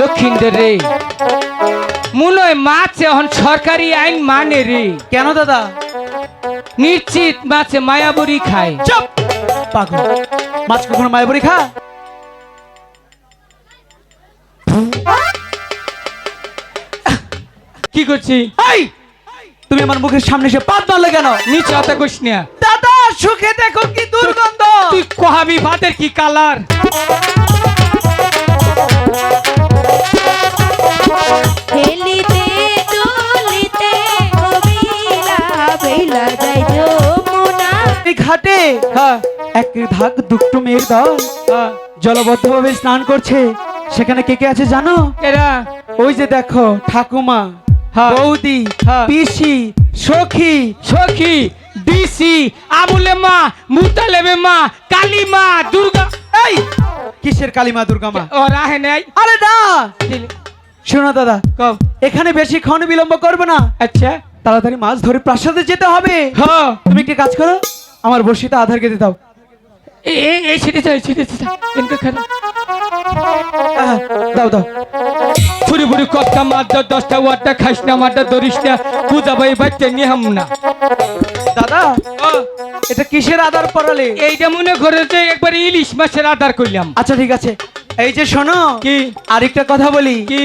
লক্ষিন্দর রে। মনে হয় মাছ এখন সরকারি আইন মানে রে। কেন দাদা? নিশ্চিত মাছে মায়াবরি খায়। চুপ! পাগল। মাছ কখনো মায়াবরি খা? কি করছি? এই! তুমি আমার মুখের সামনে এসে পাত মারলে কেন? নিচে কইস না। দাদা সুখে দেখো কি দুর্গন্ধ। তুই কহাবি ভাতের কি কালার? এক ধাক দুটো মেয়ের দল হ্যাঁ। জলবদ্ধভাবে স্নান করছে। সেখানে কে কে আছে জানো? এরা। ওই যে দেখো ঠাকুমা হ্যাঁ। বৌদি হ্যাঁ। পিসি সখী। সখী ডিসি আবুলে মা মুতালেবে মা দুর্গা। এই! কিসের কালীমা দুর্গা মা? ও রাহে নাই। আরে না! শোনো দাদা কম এখানে বেশিক্ষণ বিলম্ব করবে না। আচ্ছা। তাড়াতাড়ি মাছ ধরে প্রাসাদে যেতে হবে। হ্যাঁ। তুমি একটি কাজ করো আমার বর্ষিতে আধার কেটে দাও। এই ছিটে ছিটে দাও দাও। মারটা দশটা খাইস না মারটা ধরিস না পূজা ভাই বাচ্চা না দাদা এটা কিসের আধার পড়ালে? এইটা মনে করে যে একবার ইলিশ মাছের আদার করলাম আচ্ছা ঠিক আছে। এই যে শোনো কি? আরেকটা কথা বলি। কি?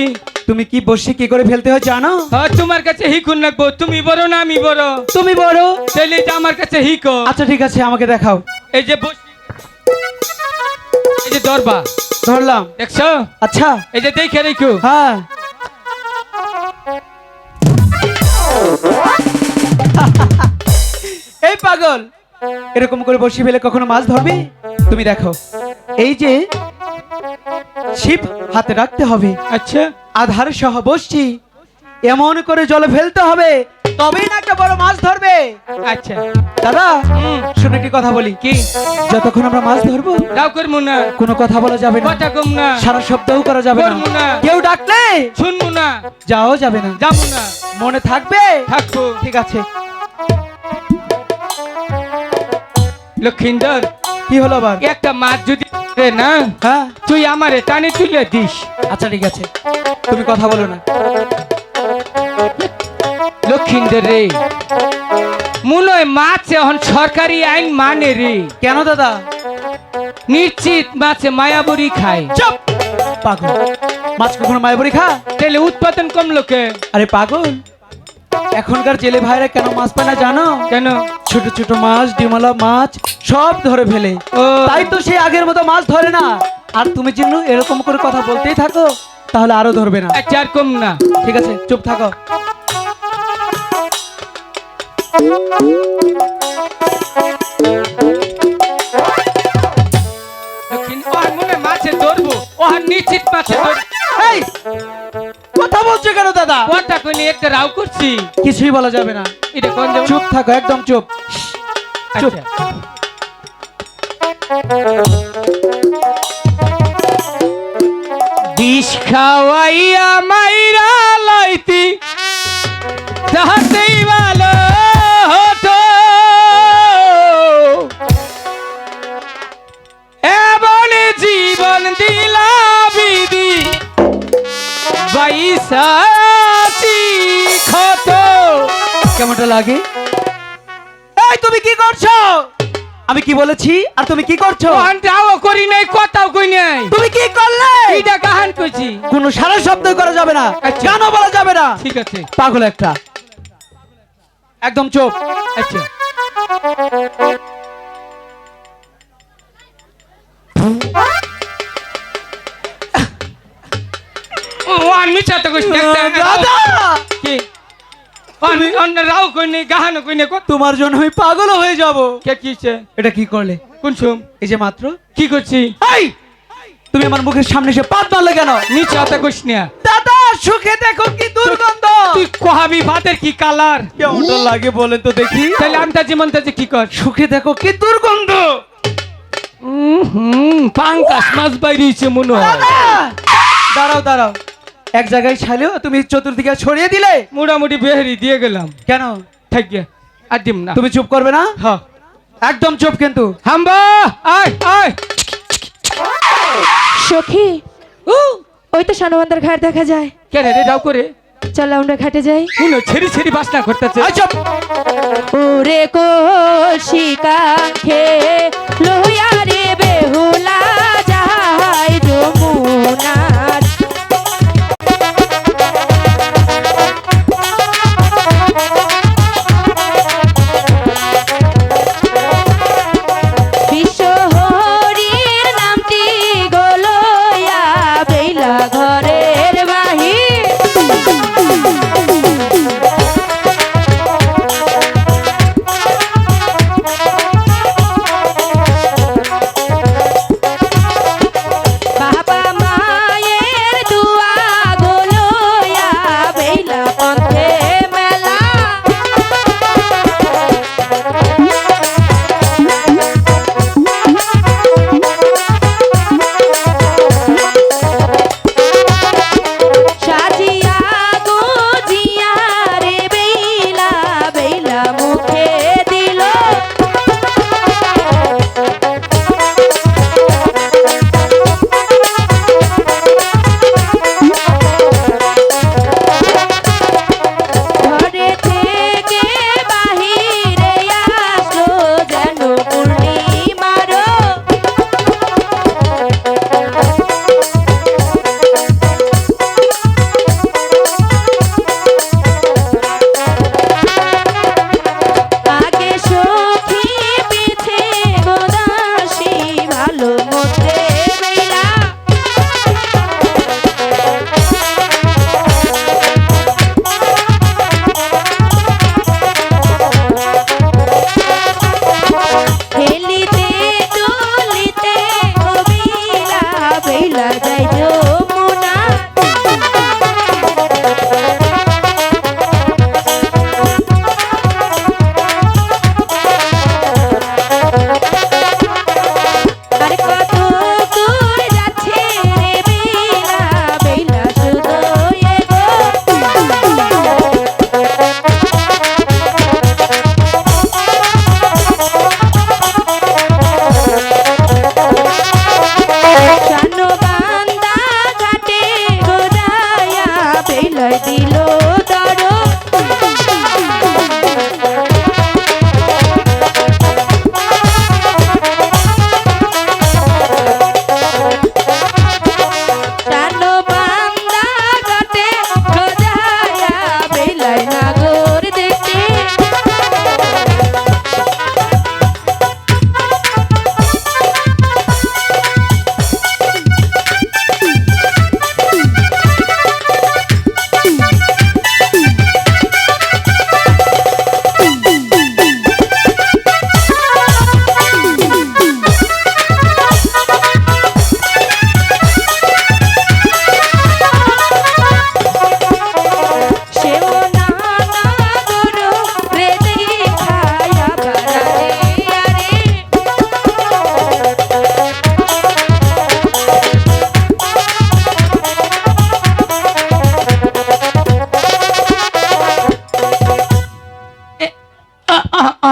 তুমি কি বসে কি করে ফেলতে হয় জানো? হ্যাঁ তোমার কাছে হিকুন লাগবো তুমি বড় না আমি বড়। তুমি বড়? তাহলে এটা আমার কাছে হিকো আচ্ছা ঠিক আছে আমাকে দেখাও। এই যে বসি। এই যে দরবা ধরলাম। দেখছ? আচ্ছা। এই যে দেখে রেখো। হ্যাঁ। এই পাগল! এরকম করে বসে ফেলে কখনো মাছ ধরবে? তুমি দেখো। এই যে ছিপ হাতে রাখতে হবে। আচ্ছা। আধার সহ বসছি। এমন করে জলে ফেলতে হবে তবেই না একটা বড় মাছ ধরবে। আচ্ছা। দাদা শুনে একটি কথা বলি। কি? যতক্ষণ আমরা মাছ ধরবো দাও করব না। কোনো কথা বলা যাবে না। কথা কম না। সারা শব্দও করা যাবে না। না। কেউ ডাকলে শুনব না। যাও যাবে না। যাব না। মনে থাকবে? থাকব। ঠিক আছে। লক্ষিন্দর কি হলো আবার? একটা মাছ যদি রে না হ্যাঁ। তুই আমারে টানে তুলে দিস। আচ্ছা ঠিক আছে। তুমি কথা বলো না। লক্ষিন্দর রে মনে মাছ এখন সরকারি আইন মানে রে। কেন দাদা? নিশ্চিত মাছে মায়াবরি খায়। চুপ! পাগল। মাছ কখনো মায়াবরি খা? তাহলে উৎপাদন কম লোকে আরে পাগল। এখনকার জেলে ভাইরা কেন মাছ পায় না জানো? কেন? ছোট ছোট মাছ ডিমলা মাছ সব ধরে ফেলে। তাই তো সে আগের মতো মাছ ধরে না। আর তুমি যেন এরকম করে কথা বলতেই থাকো তাহলে আরও ধরবে না। আচ্ছা আর কম না। ঠিক আছে চুপ থাকো। নিশ্চিত মাছে ধরবো। এই বলছো কেন দাদা? কোনটা কইলি একটা রাও করছি। কিছুই বলা যাবে না। এটা কোন যাব চুপ থাকো একদম চুপ। চুপ। দিশ বিষ খাওয়াই মাইরা ক্ষত। কেমনটা লাগে? এই তুমি কি করছ? আমি কি বলেছি? আর তুমি কি করছ? ওহানটাও করি নাই কথাও কই নাই। তুমি কি করলে? এইটা কাহান কইছি? কোনো সারা শব্দ করা যাবে না আচ্ছা। গানও বলা যাবে না। ঠিক আছে। পাগল একটা। একদম চুপ। আচ্ছা। ও আমি চাতে কইছি দাদা কি অন অন রাও কই নাই গাহান কই নাই কত তোমার জন্য আমি পাগল হয়ে যাব। কে কিছে এটা কি করলে? কোন সুম এই যে মাত্র? কি করছি এই! তুমি আমার মুখের সামনে এসে পাত মারলে কেন? নিচে হাতে কইস না দাদা সুখে দেখো কি দুর্গন্ধ। তুই কহাবি ভাতের কি কালার কেমনটা লাগে বলেন তো দেখি। তাহলে আমি তাজি মন তাজি কি কর সুখে দেখো কি দুর্গন্ধ। হুম পাঙ্কাস মাছ বাইরেছে মনে হয় দাঁড়াও দাঁড়াও এক জায়গায় ছালেও তুমি চতুর্দিকে ছড়িয়ে দিলে? মোটামুটি বেহারি দিয়ে গেলাম। কেন? থাকিয়ে একদম না। তুমি চুপ করবে না? হ্যাঁ একদম চুপ কিন্তু। হাম্বা! আয় আয়! সখী ওই তো ঘাট দেখা যায়। কেন রে যাও করে। চলো আমরা ঘাটে যাই। শুনো ছেড়ি ছেড়ি বাসনা করতেছে। আচ্ছা। ওরে খে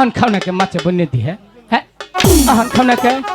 আহান খাও নাকে মাছে বন্যে দিয়ে হ্যাঁ? আহান খাও নাকে